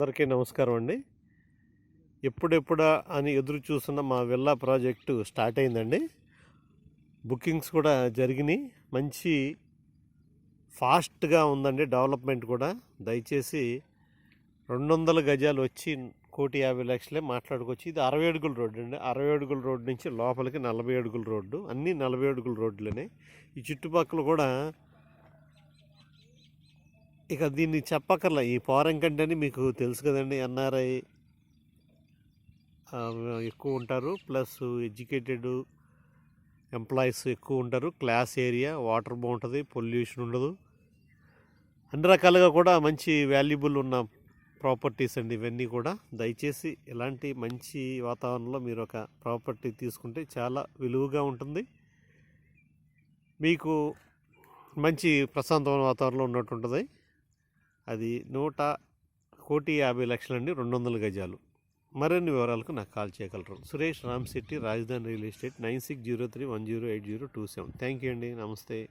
అందరికీ నమస్కారం అండి. ఎప్పుడెప్పుడా అని ఎదురు చూస్తున్న మా విల్లా ప్రాజెక్టు స్టార్ట్ అయిందండి. బుకింగ్స్ కూడా జరిగినాయి. మంచి ఫాస్ట్గా ఉందండి డెవలప్మెంట్ కూడా. దయచేసి రెండు వందల గజాలు వచ్చి కోటి యాభై లక్షలే మాట్లాడుకోవచ్చు ఇది అరవై అడుగుల రోడ్డు అండి. అరవై అడుగుల రోడ్డు నుంచి లోపలికి నలభై అడుగుల రోడ్డు అన్నీ నలభై అడుగుల రోడ్లనే ఈ చుట్టుపక్కల కూడా ఇక దీన్ని చెప్పక్కర్లా. ఈ ఫారెన్ కంటే మీకు తెలుసు కదండి ఎన్ఆర్ఐ. ఎక్కువ ఉంటారు. ప్లస్ ఎడ్యుకేటెడ్ ఎంప్లాయీస్ ఎక్కువ ఉంటారు. క్లాస్ ఏరియా వాటర్ బాగుంటుంది పొల్యూషన్ ఉండదు. అన్ని రకాలుగా కూడా మంచి వాల్యుబుల్ ఉన్న ప్రాపర్టీస్ అండి ఇవన్నీ కూడా. దయచేసి ఇలాంటి మంచి వాతావరణంలో మీరు ఒక ప్రాపర్టీ తీసుకుంటే చాలా విలువగా ఉంటుంది. మీకు మంచి ప్రశాంతమైన వాతావరణంలో ఉన్నట్టు ఉంటుంది. అది నూట కోటి యాభై లక్షలండి రెండు వందల గజాలు. మరిన్ని వివరాలకు నాకు కాల్ చేయగలరు. Suresh Ramshetty Rajadhani real estate nine six zero three one zero eight zero two seven. Thank you అండి. నమస్తే.